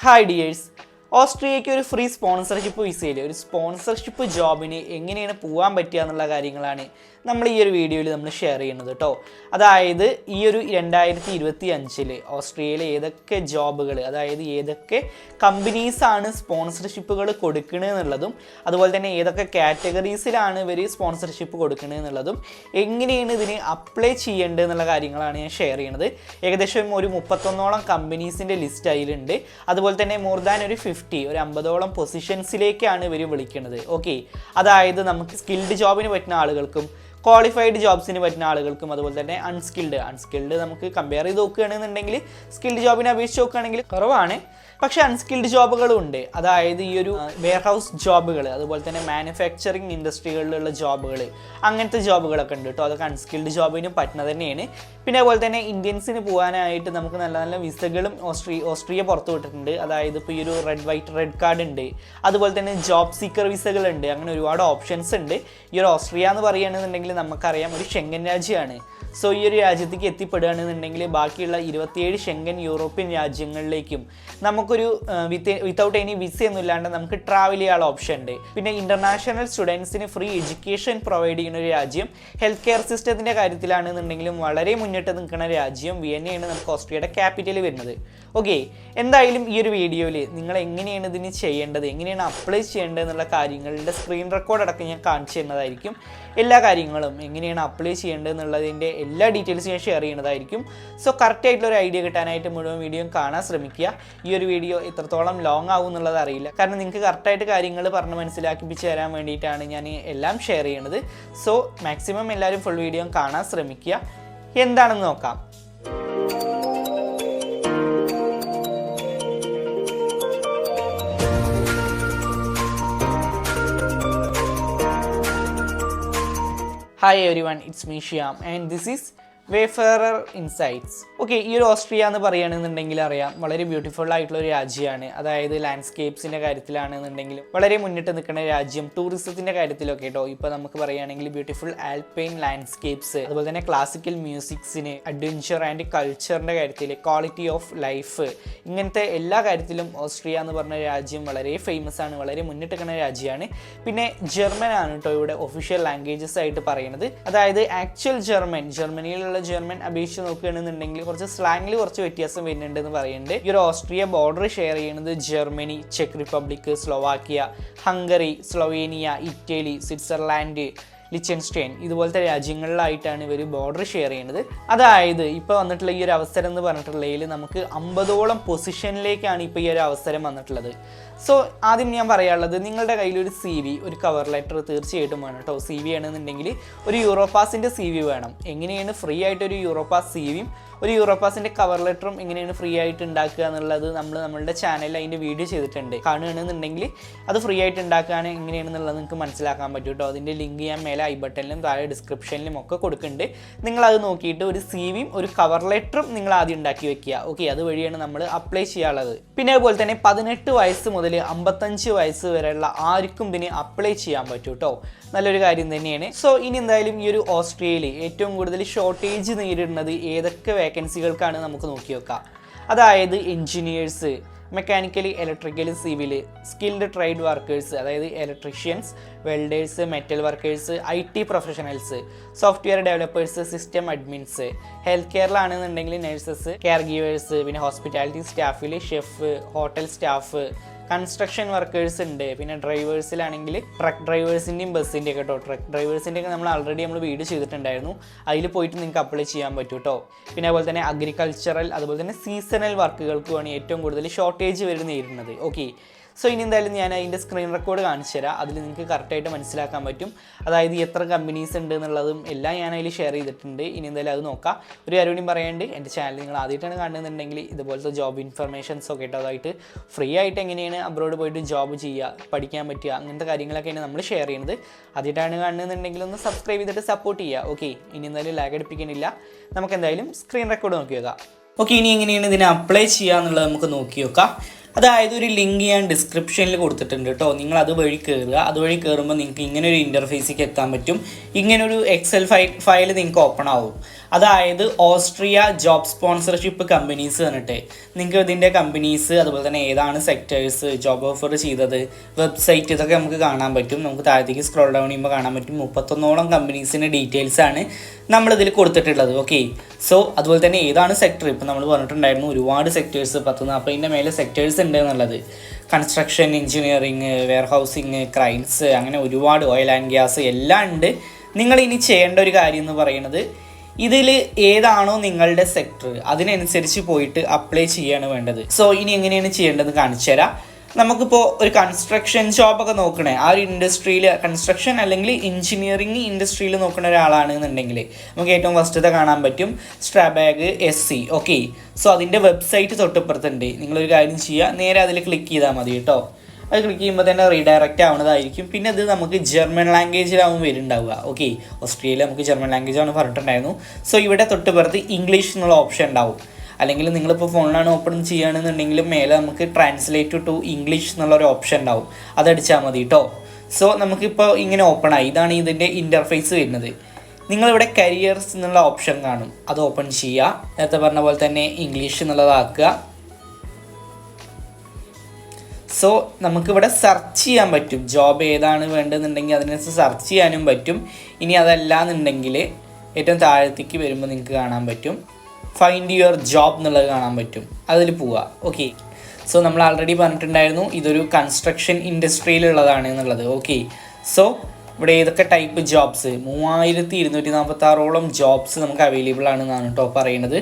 Hi dears ഓസ്ട്രിയയ്ക്ക് ഒരു free sponsorship വിസയിൽ ഒരു സ്പോൺസർഷിപ്പ് ജോബിന് എങ്ങനെയാണ് പോകാൻ പറ്റുക എന്നുള്ള കാര്യങ്ങളാണ് നമ്മൾ ഈ ഒരു വീഡിയോയിൽ നമ്മൾ ഷെയർ ചെയ്യുന്നത് കേട്ടോ അതായത് ഈ ഒരു രണ്ടായിരത്തി ഇരുപത്തി അഞ്ചിൽ ഓസ്ട്രേലിയയിലെ ഏതൊക്കെ ജോബുകൾ അതായത് ഏതൊക്കെ കമ്പനീസാണ് സ്പോൺസർഷിപ്പുകൾ കൊടുക്കണമെന്നുള്ളതും അതുപോലെ തന്നെ ഏതൊക്കെ കാറ്റഗറീസിലാണ് ഇവർ സ്പോൺസർഷിപ്പ് കൊടുക്കണമെന്നുള്ളതും എങ്ങനെയാണ് ഇതിന് അപ്ലൈ ചെയ്യേണ്ടത് എന്നുള്ള കാര്യങ്ങളാണ് ഞാൻ ഷെയർ ചെയ്യുന്നത്. ഏകദേശം ഒരു മുപ്പത്തൊന്നോളം കമ്പനീസിന്റെ ലിസ്റ്റ് അതിലുണ്ട്. അതുപോലെ തന്നെ മോർ ദാൻ ഒരു ഫിഫ്റ്റി ഒരു അമ്പതോളം പൊസിഷൻസിലേക്കാണ് ഇവർ വിളിക്കുന്നത് ഓക്കെ അതായത് നമുക്ക് സ്കിൽഡ് ജോബിന് പറ്റുന്ന ആളുകൾക്കും ക്വാളിഫൈഡ് ജോബ്സിന് പറ്റുന്ന ആളുകൾക്കും അതുപോലെ തന്നെ അൺസ്കിൽഡ് അൺസ്കിൽഡ് നമുക്ക് കമ്പയർ ചെയ്ത് നോക്കുകയാണെന്നുണ്ടെങ്കിൽ സ്കിൽഡ് ജോബിനെ അപേക്ഷിച്ച് നോക്കുകയാണെങ്കിൽ കുറവാണ്. പക്ഷേ അൺസ്കിൽഡ് ജോബുകളും ഉണ്ട് അതായത് ഈ ഒരു വെയർ ഹൗസ് ജോബുകൾ അതുപോലെ തന്നെ മാനുഫാക്ചറിങ് ഇൻഡസ്ട്രികളിലുള്ള ജോബുകൾ അങ്ങനത്തെ ജോബുകളൊക്കെ ഉണ്ട് കേട്ടോ അതൊക്കെ അൺസ്കിൽഡ് ജോബിനും പറ്റുന്നത് തന്നെയാണ്. പിന്നെ അതുപോലെ തന്നെ ഇന്ത്യൻസിന് പോകാനായിട്ട് നമുക്ക് നല്ല നല്ല വിസകളും ഓസ്ട്രീ ഓസ്ട്രിയ പുറത്തു വിട്ടിട്ടുണ്ട്. അതായത് ഇപ്പോൾ ഈ ഒരു റെഡ് വൈറ്റ് റെഡ് കാർഡ് ഉണ്ട്. അതുപോലെ തന്നെ ജോബ് സീക്കർ വിസകളുണ്ട് അങ്ങനെ ഒരുപാട് ഓപ്ഷൻസ് ഉണ്ട്. ഈ ഒരു ഓസ്ട്രിയ എന്ന് പറയുകയാണെന്നുണ്ടെങ്കിൽ നമുക്കറിയാം ഒരു ഷെങ്കൻ രാജ്യമാണ് സോ ഈ ഒരു രാജ്യത്തേക്ക് എത്തിപ്പെടുകയാണെന്നുണ്ടെങ്കിൽ ബാക്കിയുള്ള ഇരുപത്തിയേഴ് ഷെങ്കൻ യൂറോപ്യൻ രാജ്യങ്ങളിലേക്കും നമുക്കൊരു വിത്ത് വിത്തൗട്ട് എനി വിസ ഒന്നും ഇല്ലാണ്ട് നമുക്ക് ട്രാവൽ ചെയ്യാനുള്ള ഓപ്ഷൻ ഉണ്ട്. പിന്നെ ഇന്റർനാഷണൽ സ്റ്റുഡൻസിന് ഫ്രീ എഡ്യൂക്കേഷൻ പ്രൊവൈഡ് ചെയ്യുന്ന ഒരു രാജ്യം ഹെൽത്ത് കെയർ സിസ്റ്റത്തിന്റെ കാര്യത്തിലാണെന്നുണ്ടെങ്കിലും വളരെ മുന്നിട്ട് നിൽക്കുന്ന രാജ്യം വിയന്നയാണ് നമുക്ക് ഓസ്ട്രിയയുടെ ക്യാപിറ്റൽ വരുന്നത്. ഓക്കെ എന്തായാലും ഈ ഒരു വീഡിയോയിൽ നിങ്ങൾ എങ്ങനെയാണ് ഇതിന് ചെയ്യേണ്ടത് എങ്ങനെയാണ് അപ്ലൈ ചെയ്യേണ്ടത് എന്നുള്ള കാര്യങ്ങളുടെ സ്ക്രീൻ റെക്കോർഡ് അടക്കം ഞാൻ കാണിച്ചു തരുന്നതായിരിക്കും. എല്ലാ കാര്യങ്ങളും എങ്ങനെയാണ് അപ്ലൈ ചെയ്യേണ്ടത് എന്നുള്ളതിന്റെ എല്ലാ ഡീറ്റെയിൽസും ഞാൻ ഷെയർ ചെയ്യുന്നതായിരിക്കും. സോ കറക്റ്റ് ആയിട്ടുള്ള ഒരു ഐഡിയ കിട്ടാനായിട്ട് മുഴുവൻ വീഡിയോ കാണാൻ ശ്രമിക്കുക. ഈ ഒരു വീഡിയോ ഇത്രത്തോളം ലോങ് ആവും എന്നുള്ളത് അറിയില്ല. കാരണം നിങ്ങൾക്ക് കറക്റ്റായിട്ട് കാര്യങ്ങൾ പറഞ്ഞ് മനസ്സിലാക്കിപ്പിച്ച് തരാൻ വേണ്ടിയിട്ടാണ് ഞാൻ എല്ലാം ഷെയർ ചെയ്യുന്നത്. സോ മാക്സിമം എല്ലാവരും ഫുൾ വീഡിയോ കാണാൻ ശ്രമിക്കുക. എന്താണെന്ന് നോക്കാം. Hi everyone, it's me and this is Wayfarer Insights okay ഈ ഒരു ഓസ്ട്രിയ എന്ന് പറയുകയാണെന്നുണ്ടെങ്കിൽ അറിയാം. വളരെ ബ്യൂട്ടിഫുൾ ആയിട്ടുള്ള ഒരു രാജ്യമാണ്. അതായത് ലാൻഡ്സ്കേപ്സിന്റെ കാര്യത്തിലാണെന്നുണ്ടെങ്കിലും വളരെ മുന്നിട്ട് നിൽക്കുന്ന രാജ്യം ടൂറിസത്തിന്റെ കാര്യത്തിലൊക്കെ കേട്ടോ ഇപ്പോൾ നമുക്ക് പറയുകയാണെങ്കിൽ ബ്യൂട്ടിഫുൾ ആൽപൈൻ ലാൻഡ്സ്കേപ്സ് അതുപോലെ തന്നെ ക്ലാസിക്കൽ മ്യൂസിക്സിന് അഡ്വഞ്ചർ ആൻഡ് കൾച്ചറിന്റെ കാര്യത്തിൽ ക്വാളിറ്റി ഓഫ് ലൈഫ് ഇങ്ങനത്തെ എല്ലാ കാര്യത്തിലും ഓസ്ട്രിയ എന്ന് പറഞ്ഞ രാജ്യം വളരെ ഫേമസ് ആണ് വളരെ മുന്നിട്ട് നിൽക്കുന്ന രാജ്യമാണ്. പിന്നെ ജർമ്മൻ ആണ് കേട്ടോ ഇവിടെ ഒഫീഷ്യൽ ലാംഗ്വേജസ് ആയിട്ട് പറയുന്നത്. അതായത് ആക്ച്വൽ ജർമ്മൻ ജർമ്മനിയിലുള്ള ജർമ്മൻ അപേക്ഷിച്ച് നോക്കുകയാണെന്നുണ്ടെങ്കിൽ കുറച്ച് സ്ലാങ്ങിൽ കുറച്ച് വ്യത്യാസം വരുന്നുണ്ട് എന്ന് പറയുന്നുണ്ട്. ഈ ഒരു ഓസ്ട്രിയ ബോർഡർ ഷെയർ ചെയ്യുന്നത് Germany check Republic Slovakia Hungary Slovenia Italy Switzerland Liechtenstein ഇതുപോലത്തെ രാജ്യങ്ങളിലായിട്ടാണ് ഇവർ ബോർഡർ ഷെയർ ചെയ്യുന്നത്. അതായത് ഇപ്പോൾ വന്നിട്ടുള്ള ഈ ഒരു അവസരം എന്ന് പറഞ്ഞിട്ടുള്ളതിൽ നമുക്ക് അമ്പതോളം പൊസിഷനിലേക്കാണ് ഇപ്പോൾ ഈ ഒരു അവസരം വന്നിട്ടുള്ളത്. സോ ആദ്യം ഞാൻ പറയാനുള്ളത് നിങ്ങളുടെ കയ്യിൽ ഒരു സി വി ഒരു കവർ ലെറ്റർ തീർച്ചയായിട്ടും വേണം കേട്ടോ സി വി ആണെന്നുണ്ടെങ്കിൽ ഒരു യൂറോപ്പാസിന്റെ സി വി വേണം. എങ്ങനെയാണ് ഫ്രീ ആയിട്ടൊരു യൂറോപ്പാസ് സി വിയും ഒരു യൂറോപ്പാസിന്റെ കവർ ലെറ്ററും എങ്ങനെയാണ് ഫ്രീ ആയിട്ട് ഉണ്ടാക്കുക എന്നുള്ളത് നമ്മൾ നമ്മളുടെ ചാനലിൽ അതിന്റെ വീഡിയോ ചെയ്തിട്ടുണ്ട്. കാണുകയാണെന്നുണ്ടെങ്കിൽ അത് ഫ്രീ ആയിട്ട് ഉണ്ടാക്കുകയാണ് എങ്ങനെയാണെന്നുള്ളത് നിങ്ങൾക്ക് മനസ്സിലാക്കാൻ പറ്റും കേട്ടോ അതിന്റെ ലിങ്ക് ഞാൻ മേലെ ഐ ബട്ടണിലും താഴെ ഡിസ്ക്രിപ്ഷനിലും ഒക്കെ കൊടുക്കുന്നുണ്ട്. നിങ്ങൾ അത് നോക്കിയിട്ട് ഒരു സി വിയും ഒരു കവർ ലെറ്ററും നിങ്ങൾ ആദ്യം ഉണ്ടാക്കി വെക്കുക. ഓക്കെ അതുവഴിയാണ് നമ്മൾ അപ്ലൈ ചെയ്യാനുള്ളത്. പിന്നെ അതുപോലെ തന്നെ പതിനെട്ട് വയസ്സ് മുതൽ അമ്പത്തഞ്ച് വയസ്സ് വരെയുള്ള ആർക്കും ഇതിന് അപ്ലൈ ചെയ്യാൻ പറ്റും കേട്ടോ നല്ലൊരു കാര്യം തന്നെയാണ്. സോ ഇനി എന്തായാലും ഈ ഒരു ഓസ്ട്രേലിയ ഏറ്റവും കൂടുതൽ ഷോർട്ടേജ് നേരിടുന്നത് ഏതൊക്കെ വേക്കൻസികൾക്കാണ് നമുക്ക് നോക്കി വെക്കാം. അതായത് engineers mechanically electrically civil skilled trade workers അതായത് electricians welders metal workers I T professionals software developers system admins health കെയറിലാണെന്നുണ്ടെങ്കിൽ nurses care givers പിന്നെ hospitality സ്റ്റാഫിൽ chef hotel staff construction workers ഉണ്ട്. പിന്നെ ഡ്രൈവേഴ്സിലാണെങ്കിൽ ട്രക്ക് ഡ്രൈവേഴ്സിന്റെയും ബസ്സിന്റെ കേട്ടോ ട്രക്ക് ഡ്രൈവേഴ്സിന്റെ ഒക്കെ നമ്മൾ ആൾറെഡി നമ്മൾ വീട് ചെയ്തിട്ടുണ്ടായിരുന്നു. അതിൽ പോയിട്ട് നിങ്ങൾക്ക് അപ്ലൈ ചെയ്യാൻ പറ്റും കേട്ടോ പിന്നെ അതുപോലെ തന്നെ അഗ്രികൾച്ചറൽ അതുപോലെ തന്നെ സീസണൽ വർക്കുകൾക്ക് വർക്കുകൾക്കുമാണ് ഏറ്റവും കൂടുതൽ ഷോർട്ടേജ് വരുന്ന നേരിടുന്നത് ഓക്കെ സോ ഇനി എന്തായാലും ഞാൻ അതിന്റെ സ്ക്രീൻ റെക്കോർഡ് കാണിച്ചു തരാം. അതിൽ നിങ്ങൾക്ക് കറക്റ്റായിട്ട് മനസ്സിലാക്കാൻ പറ്റും. അതായത് എത്ര കമ്പനീസ് ഉണ്ട് എന്നുള്ളതും എല്ലാം ഞാൻ അതിൽ ഷെയർ ചെയ്തിട്ടുണ്ട്. ഇനി എന്തായാലും അത് നോക്കാം. ഒരു കാര്യം പറയാണ്ട് എന്റെ ചാനൽ നിങ്ങൾ ആദ്യമായിട്ടാണ് കാണുന്നുണ്ടെങ്കിൽ ഇതുപോലത്തെ ജോബ് ഇൻഫർമേഷൻസ് ഒക്കെ അതായിട്ട് ഫ്രീ ആയിട്ട് എങ്ങനെയാണ് അബ്രോഡ് പോയിട്ട് ജോബ് ചെയ്യുക പഠിക്കാൻ പറ്റുക അങ്ങനത്തെ കാര്യങ്ങളൊക്കെയാണ് നമ്മൾ ഷെയർ ചെയ്യുന്നത്. ആദ്യമായിട്ടാണ് കാണുന്നുണ്ടെങ്കിൽ ഒന്ന് സബ്സ്ക്രൈബ് ചെയ്തിട്ട് സപ്പോർട്ട് ചെയ്യുക. ഓക്കെ ഇനി എന്തായാലും ലാഗ് അടിപ്പിക്കുന്നില്ല നമുക്ക് എന്തായാലും സ്ക്രീൻ റെക്കോർഡ് നോക്കാം ഓക്കെ ഇനി എങ്ങനെയാണ് ഇതിനെ അപ്ലൈ ചെയ്യുക എന്നുള്ളത് നമുക്ക് നോക്കി നോക്കാം അതായത് ഒരു ലിങ്ക് ഞാൻ ഡിസ്ക്രിപ്ഷനിൽ കൊടുത്തിട്ടുണ്ട് കേട്ടോ. നിങ്ങൾ അതുവഴി കയറുക അതുവഴി കയറുമ്പോൾ നിങ്ങൾക്ക് ഇങ്ങനെ ഒരു ഇന്റർഫേസിലേക്ക് എത്താൻ പറ്റും. ഇങ്ങനൊരു എക്സൽ ഫയൽ ഫയൽ നിങ്ങൾക്ക് ഓപ്പൺ ആവും. അതായത് ഓസ്ട്രിയ ജോബ് സ്പോൺസർഷിപ്പ് കമ്പനീസ് എന്നിട്ട് നിങ്ങൾക്ക് ഇതിന്റെ കമ്പനീസ് അതുപോലെ തന്നെ ഏതാണ് സെക്ടേഴ്സ് ജോബ് ഓഫർ ചെയ്തത് വെബ്സൈറ്റ് ഇതൊക്കെ നമുക്ക് കാണാൻ പറ്റും. നമുക്ക് താഴത്തേക്ക് സ്ക്രോൾ ഡൗൺ ചെയ്യുമ്പോൾ കാണാൻ പറ്റും. മുപ്പത്തൊന്നോളം കമ്പനീസിന്റെ ഡീറ്റെയിൽസ് ആണ് നമ്മളിതിൽ കൊടുത്തിട്ടുള്ളത്. ഓക്കെ സോ അതുപോലെ തന്നെ ഏതാണ് സെക്ടർ ഇപ്പം നമ്മൾ പറഞ്ഞിട്ടുണ്ടായിരുന്നു ഒരുപാട് സെക്ടേഴ്സ് പത്ത് നാൽപ്പതിന്റെ മേലെ സെക്ടേഴ്സ് ഉണ്ട് എന്നുള്ളത്. Construction engineering warehousing cranes അങ്ങനെ ഒരുപാട് ഓയിൽ ആൻഡ് ഗ്യാസ് എല്ലാം ഉണ്ട്. നിങ്ങൾ ഇനി ചെയ്യേണ്ട ഒരു കാര്യം എന്ന് പറയുന്നത് ഇതിൽ ഏതാണോ നിങ്ങളുടെ സെക്ടർ അതിനനുസരിച്ച് പോയിട്ട് അപ്ലൈ ചെയ്യാണ് വേണ്ടത്. സോ ഇനി എങ്ങനെയാണ് ചെയ്യേണ്ടത് കാണിച്ചു തരാം. നമുക്കിപ്പോൾ ഒരു കൺസ്ട്രക്ഷൻ ജോബൊക്കെ നോക്കണേ. ആ ഒരു ഇൻഡസ്ട്രിയിൽ കൺസ്ട്രക്ഷൻ അല്ലെങ്കിൽ എഞ്ചിനീയറിംഗ് ഇൻഡസ്ട്രിയിൽ നോക്കുന്ന ഒരാളാണെന്നുണ്ടെങ്കിൽ നമുക്ക് ഏറ്റവും ഫസ്റ്റത്തെ കാണാൻ പറ്റും. Strabag S C okay so അതിന്റെ വെബ്സൈറ്റ് തൊട്ടപ്പുറത്തുണ്ട്. നിങ്ങളൊരു കാര്യം ചെയ്യുക നേരെ അതിൽ ക്ലിക്ക് ചെയ്താൽ മതി കേട്ടോ. അത് ക്ലിക്ക് ചെയ്യുമ്പോൾ തന്നെ റീഡയറക്റ്റ് ആവുന്നതായിരിക്കും. പിന്നെ അത് നമുക്ക് ജർമ്മൻ ലാംഗ്വേജിലാവും വരുന്നുണ്ടാവുക. ഓക്കെ ഓസ്ട്രേലിയ നമുക്ക് ജർമ്മൻ ലാംഗ്വേജാണ് പറഞ്ഞിട്ടുണ്ടായിരുന്നു. സോ ഇവിടെ തൊട്ട് പുറത്ത് ഇംഗ്ലീഷ് എന്നുള്ള ഓപ്ഷൻ ഉണ്ടാവും. അല്ലെങ്കിൽ നിങ്ങളിപ്പോൾ ഫോണിലാണ് ഓപ്പൺ ചെയ്യുകയാണെന്നുണ്ടെങ്കിലും മേലെ നമുക്ക് ട്രാൻസ്ലേറ്റ് ടു ഇംഗ്ലീഷ് എന്നുള്ളൊരു ഓപ്ഷൻ ഉണ്ടാവും. അതടിച്ചാൽ മതി കേട്ടോ സോ നമുക്കിപ്പോൾ ഇങ്ങനെ ഓപ്പൺ ആയി. ഇതാണ് ഇതിന്റെ ഇന്റർഫേസ് വരുന്നത്. നിങ്ങളിവിടെ കരിയേഴ്സ് എന്നുള്ള ഓപ്ഷൻ കാണും. അത് ഓപ്പൺ ചെയ്യുക. നേരത്തെ പറഞ്ഞ പോലെ തന്നെ ഇംഗ്ലീഷ് എന്നുള്ളതാക്കുക. സോ നമുക്കിവിടെ സെർച്ച് ചെയ്യാൻ പറ്റും. ജോബ് ഏതാണ് വേണ്ടതെന്നുണ്ടെങ്കിൽ അതിനനുസരിച്ച് സെർച്ച് ചെയ്യാനും പറ്റും. ഇനി അതല്ല എന്നുണ്ടെങ്കിൽ ഏറ്റവും താഴത്തേക്ക് വരുമ്പോൾ നിങ്ങൾക്ക് കാണാൻ പറ്റും. ഫൈൻഡ് യുവർ ജോബ് എന്നുള്ളത് കാണാൻ പറ്റും. അതിൽ പോവുക. ഓക്കെ സോ നമ്മൾ ആൾറെഡി പറഞ്ഞിട്ടുണ്ടായിരുന്നു ഇതൊരു കൺസ്ട്രക്ഷൻ ഇൻഡസ്ട്രിയിലുള്ളതാണ് എന്നുള്ളത്. ഓക്കെ സോ ഇവിടെ ഏതൊക്കെ ടൈപ്പ് ജോബ്സ് മൂവായിരത്തി ഇരുന്നൂറ്റി നാൽപ്പത്തി ആറോളം ജോബ്സ് നമുക്ക് അവൈലബിൾ ആണെന്നാണ് കേട്ടോ പറയുന്നത്.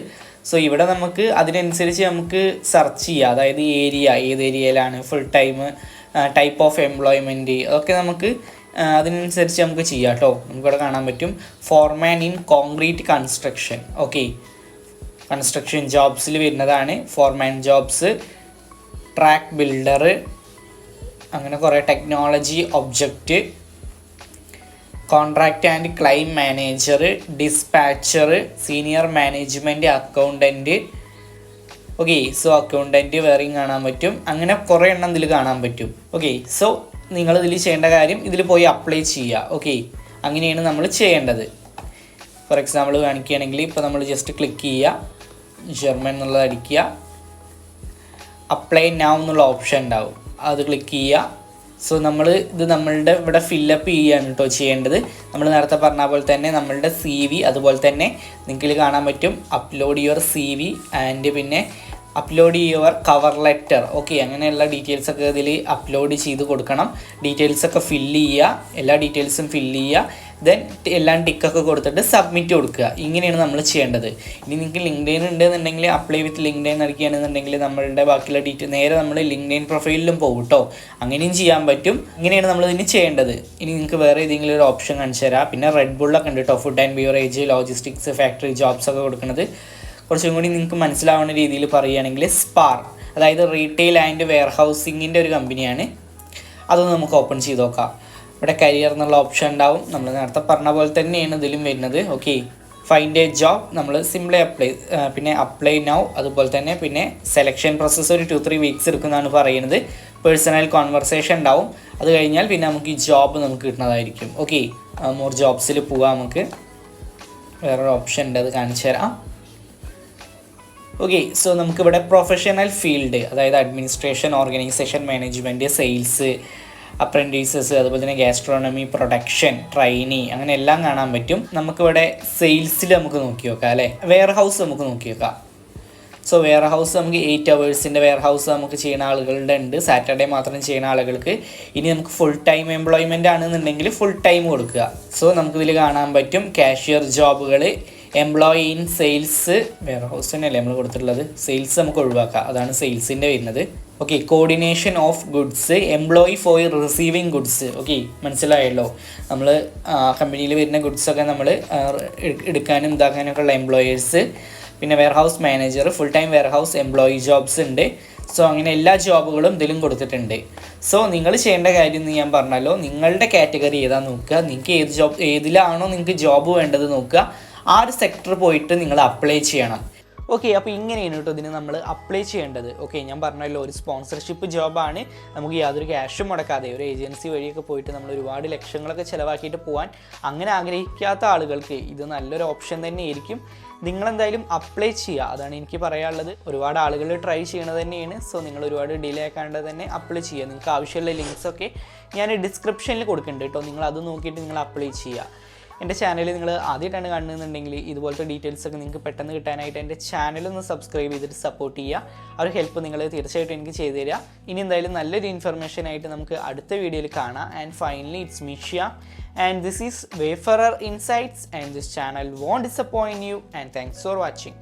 സോ ഇവിടെ നമുക്ക് അതിനനുസരിച്ച് നമുക്ക് സെർച്ച് ചെയ്യുക അതായത് ഏരിയ ഏത് ഏരിയയിലാണ് full time type of employment അതൊക്കെ നമുക്ക് അതിനനുസരിച്ച് നമുക്ക് ചെയ്യാം കേട്ടോ നമുക്കിവിടെ കാണാൻ പറ്റും. Foreman in concrete construction okay construction ജോബ്സിൽ വരുന്നതാണ്. ഫോർമാൻ ജോബ്സ് ട്രാക്ക് ബിൽഡർ അങ്ങനെ കുറേ technology object contract and claim manager dispatcher senior management accountant okay so accountant വേറെയും കാണാൻ പറ്റും. അങ്ങനെ കുറേ എണ്ണം ഇതിൽ കാണാൻ പറ്റും. ഓക്കെ സോ നിങ്ങൾ ഇതിൽ ചെയ്യേണ്ട കാര്യം ഇതിൽ പോയി അപ്ലൈ ചെയ്യുക. ഓക്കെ അങ്ങനെയാണ് നമ്മൾ ചെയ്യേണ്ടത്. ഫോർ എക്സാമ്പിൾ കാണിക്കുകയാണെങ്കിൽ ഇപ്പോൾ നമ്മൾ ജസ്റ്റ് ക്ലിക്ക് ചെയ്യുക. ജർമ്മൻ എന്നുള്ളത് അടിക്കുക. അപ്ലൈ നാവ് എന്നുള്ള ഓപ്ഷൻ ഉണ്ടാവും. അത് ക്ലിക്ക് ചെയ്യുക. സോ നമ്മൾ ഇത് നമ്മളുടെ ഇവിടെ ഫില്ലപ്പ് ചെയ്യുകയാണ് കേട്ടോ ചെയ്യേണ്ടത്. നമ്മൾ നേരത്തെ പറഞ്ഞ പോലെ തന്നെ നമ്മളുടെ സി വി അതുപോലെ തന്നെ നിങ്ങൾക്ക് കാണാൻ പറ്റും upload your C V and പിന്നെ upload your cover letter okay അങ്ങനെയുള്ള ഡീറ്റെയിൽസ് ഒക്കെ ഇതിൽ അപ്ലോഡ് ചെയ്ത് കൊടുക്കണം. ഡീറ്റെയിൽസ് ഒക്കെ ഫില്ല് ചെയ്യുക. എല്ലാ ഡീറ്റെയിൽസും ഫില്ല് ചെയ്യുക. ദെൻ എല്ലാം ടിക്കൊക്കെ കൊടുത്തിട്ട് സബ്മിറ്റ് കൊടുക്കുക. ഇങ്ങനെയാണ് നമ്മൾ ചെയ്യേണ്ടത്. ഇനി നിങ്ങൾക്ക് ലിങ്ക്ഡൈൻ ഉണ്ടെന്നുണ്ടെങ്കിൽ അപ്ലൈ വിത്ത് ലിങ്ക്ഡൈൻ നടക്കുകയാണെന്നുണ്ടെങ്കിൽ നമ്മളുടെ ബാക്കിയുള്ള ഡീറ്റെയിൽ നേരെ നമ്മൾ ലിങ്ക്ഡൈൻ പ്രൊഫൈലിലും പോകും കേട്ടോ അങ്ങനെയും ചെയ്യാൻ പറ്റും. ഇങ്ങനെയാണ് നമ്മൾ ഇതിന് ചെയ്യേണ്ടത്. ഇനി നിങ്ങൾക്ക് വേറെ ഏതെങ്കിലും ഒരു ഓപ്ഷൻ കാണിച്ചു തരാം. പിന്നെ റെഡ് ബുള്ളൊക്കെ ഉണ്ട് കേട്ടോ food and beverage logistics factory jobs ഒക്കെ കൊടുക്കുന്നത് കുറച്ചും കൂടി നിങ്ങൾക്ക് മനസ്സിലാവുന്ന രീതിയിൽ പറയുകയാണെങ്കിൽ സ്പാർ അതായത് റീറ്റെയിൽ ആൻഡ് വെയർ ഹൗസിങ്ങിന്റെ ഒരു കമ്പനിയാണ് അതൊന്ന് നമുക്ക് ഓപ്പൺ ചെയ്ത് നോക്കാം. ഇവിടെ കരിയർ എന്നുള്ള ഓപ്ഷൻ ഉണ്ടാവും. നമ്മൾ നേരത്തെ പറഞ്ഞ പോലെ തന്നെയാണ് ഇതിലും വരുന്നത്. ഓക്കെ ഫൈൻഡ് എ ജോബ് നമ്മൾ സിംപ്ലി അപ്ലൈ പിന്നെ അപ്ലൈ നൗ അതുപോലെ തന്നെ പിന്നെ സെലക്ഷൻ പ്രോസസ്സ് ഒരു ടു ത്രീ വീക്സ് എടുക്കുന്നതാണ് പറയുന്നത്. പേഴ്സണൽ കോൺവെർസേഷൻ ഉണ്ടാവും. അത് കഴിഞ്ഞാൽ പിന്നെ നമുക്ക് ഈ ജോബ് നമുക്ക് കിട്ടുന്നതായിരിക്കും. ഓക്കെ മോർ ജോബ്സിൽ പോവാം നമുക്ക്. വേറൊരു ഓപ്ഷൻ ഉണ്ട് അത് കാണിച്ചു തരാം. ഓക്കെ സോ നമുക്കിവിടെ പ്രൊഫഷണൽ ഫീൽഡ് അതായത് administration organisation management sales apprentices അതുപോലെ തന്നെ ഗാസ്ട്രോണമി പ്രൊഡക്ഷൻ ട്രെയിനി അങ്ങനെ എല്ലാം കാണാൻ പറ്റും. നമുക്കിവിടെ സെയിൽസിൽ നമുക്ക് നോക്കി നോക്കാം അല്ലേ? വെയർ ഹൗസ് നമുക്ക് നോക്കി നോക്കാം സോ വെയർ ഹൗസ് നമുക്ക് എയ്റ്റ് അവേഴ്സിന്റെ വെയർ ഹൗസ് നമുക്ക് ചെയ്യുന്ന ആളുകളുടെ ഉണ്ട്. സാറ്റർഡേ മാത്രം ചെയ്യുന്ന ആളുകൾക്ക് ഇനി നമുക്ക് ഫുൾ ടൈം എംപ്ലോയ്മെന്റ് ആണെന്നുണ്ടെങ്കിൽ ഫുൾ ടൈം കൊടുക്കുക. സോ നമുക്കിതിൽ കാണാൻ പറ്റും കാഷ്യർ ജോബുകൾ employee in sales warehouse തന്നെയല്ലേ നമ്മൾ കൊടുത്തിട്ടുള്ളത്? സെയിൽസ് നമുക്ക് ഒഴിവാക്കാം. അതാണ് സെയിൽസിന്റെ വരുന്നത്. Okay coordination of goods employee for receiving goods okay മനസ്സിലായല്ലോ. നമ്മൾ കമ്പനിയിൽ വരുന്ന ഗുഡ്സൊക്കെ നമ്മൾ എടുക്കാനും ഇതാക്കാനൊക്കെ ഉള്ള എംപ്ലോയേഴ്സ് പിന്നെ warehouse manager full time warehouse employee jobs ഉണ്ട്. സോ അങ്ങനെ എല്ലാ ജോബുകളും ഇതിലും കൊടുത്തിട്ടുണ്ട്. സോ നിങ്ങൾ ചെയ്യേണ്ട കാര്യം എന്ന് ഞാൻ പറഞ്ഞാലോ നിങ്ങളുടെ കാറ്റഗറി ഏതാ നോക്കുക. നിങ്ങൾക്ക് ഏത് ജോബ് ഏതിലാണോ നിങ്ങൾക്ക് ജോബ് വേണ്ടത് നോക്കുക. ആ ഒരു സെക്ടർ പോയിട്ട് നിങ്ങൾ അപ്ലൈ ചെയ്യണം. ഓക്കെ അപ്പോൾ ഇങ്ങനെയാണ് കേട്ടോ ഇതിന് നമ്മൾ അപ്ലൈ ചെയ്യേണ്ടത്. ഓക്കെ ഞാൻ പറഞ്ഞല്ലോ ഒരു സ്പോൺസർഷിപ്പ് ജോബാണ് നമുക്ക് യാതൊരു ക്യാഷും മുടക്കാതെ ഒരു ഏജൻസി വഴിയൊക്കെ പോയിട്ട് നമ്മൾ ഒരുപാട് ലക്ഷങ്ങളൊക്കെ ചിലവാക്കിയിട്ട് പോകാൻ അങ്ങനെ ആഗ്രഹിക്കാത്ത ആളുകൾക്ക് ഇത് നല്ലൊരു ഓപ്ഷൻ തന്നെയായിരിക്കും. നിങ്ങളെന്തായാലും അപ്ലൈ ചെയ്യുക. അതാണ് എനിക്ക് പറയാനുള്ളത്. ഒരുപാട് ആളുകൾ ട്രൈ ചെയ്യണത് തന്നെയാണ്. സോ നിങ്ങൾ ഒരുപാട് ഡിലേ ആക്കാണ്ട് തന്നെ അപ്ലൈ ചെയ്യുക. നിങ്ങൾക്ക് ആവശ്യമുള്ള ലിങ്ക്സ് ഒക്കെ ഞാൻ ഡിസ്ക്രിപ്ഷനിൽ കൊടുക്കുന്നുണ്ട് കേട്ടോ. നിങ്ങൾ അത് നോക്കിയിട്ട് നിങ്ങൾ അപ്ലൈ ചെയ്യുക. എന്റെ ചാനൽ നിങ്ങൾ ആദ്യമായിട്ടാണ് കാണുന്നുണ്ടെങ്കിൽ ഇതുപോലത്തെ ഡീറ്റെയിൽസ് ഒക്കെ നിങ്ങൾക്ക് പെട്ടെന്ന് കിട്ടാനായിട്ട് എന്റെ ചാനൽ ഒന്ന് സബ്സ്ക്രൈബ് ചെയ്തിട്ട് സപ്പോർട്ട് ചെയ്യുക. ആ ഒരു ഹെൽപ്പ് നിങ്ങൾ തീർച്ചയായിട്ടും എനിക്ക് ചെയ്തു തരിക. ഇനി എന്തായാലും നല്ലൊരു ഇൻഫർമേഷൻ ആയിട്ട് നമുക്ക് അടുത്ത വീഡിയോയിൽ കാണാം. And finally it's മിഷ്യ and this is Wayfarer Insights and this channel won't disappoint you and thanks for watching